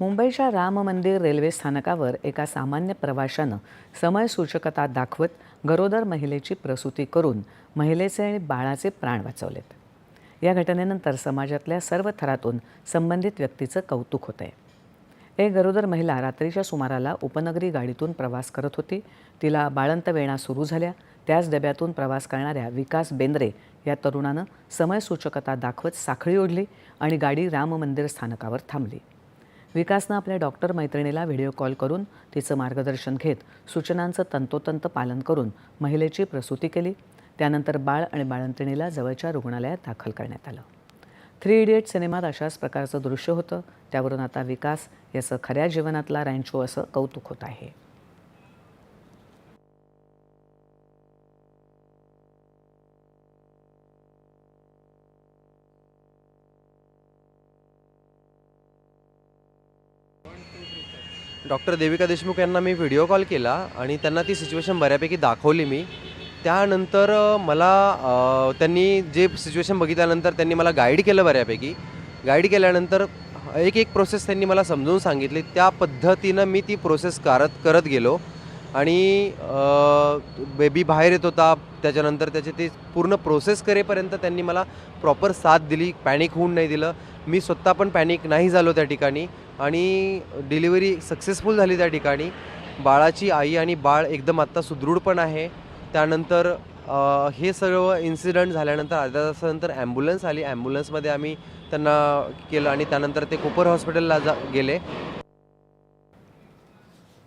मुंबईच्या राम मंदिर रेल्वे स्थानकावर एका सामान्य प्रवाशानं समयसूचकता दाखवत गरोदर महिलेची प्रसूती करून महिलेचे आणि बाळाचे प्राण वाचवलेत. या घटनेनंतर समाजातल्या सर्व थरातून संबंधित व्यक्तीचं कौतुक होत आहे एक गरोदर महिला रात्रीच्या सुमाराला उपनगरी गाडीतून प्रवास करत होती. तिला बाळंत वेणा सुरू झाल्या. त्याच डब्यातून प्रवास करणाऱ्या विकास बेंद्रे या तरुणानं समयसूचकता दाखवत साखळी ओढली आणि गाडी राम मंदिर स्थानकावर थांबली. विकासनं आपल्या डॉक्टर मैत्रिणीला व्हिडिओ कॉल करून तिचं मार्गदर्शन घेत सूचनांचं तंतोतंत पालन करून महिलेची प्रसूती केली. त्यानंतर बाळ आणि बाळंतिणीला जवळच्या रुग्णालयात दाखल करण्यात आलं. थ्री इडियट सिनेमात अशाच प्रकारचं दृश्य होतं. त्यावरून आता विकास याचं खऱ्या जीवनातला रँचो असं कौतुक होत आहे. डॉक्टर देविका देशमुख यांना मी व्हिडिओ कॉल केला आणि त्यांना ती सिच्युएशन बऱ्यापैकी दाखवली मी. त्यानंतर मला त्यांनी जे सिच्युएशन बघितल्यानंतर त्यांनी मला गाईड केलं बऱ्यापैकी. गाईड केल्यानंतर एक एक प्रोसेस त्यांनी मला समजून सांगितली. त्या पद्धतीनं मी ती प्रोसेस करत करत गेलो आणि बेबी बाहेर येत होता. त्याच्यानंतर त्याचे ते पूर्ण प्रोसेस करेपर्यंत त्यांनी मला प्रॉपर साथ दिली. पॅनिक होऊन नाही दिलं. मी स्वतः पण पॅनिक नाही झालो त्या ठिकाणी. आणि डिलिव्हरी सक्सेसफुल झाली त्या ठिकाणी. बाळाची आई आणि बाळ एकदम आत्ता सुदृढ पण आहे. त्यानंतर हे सर्व इन्सिडंट झाल्यानंतर अर्ध्या तासानंतर ॲम्ब्युलन्स आली. ॲम्ब्युलन्समध्ये आम्ही त्यांना केलं आणि त्यानंतर ते कोपर हॉस्पिटलला जा गेले.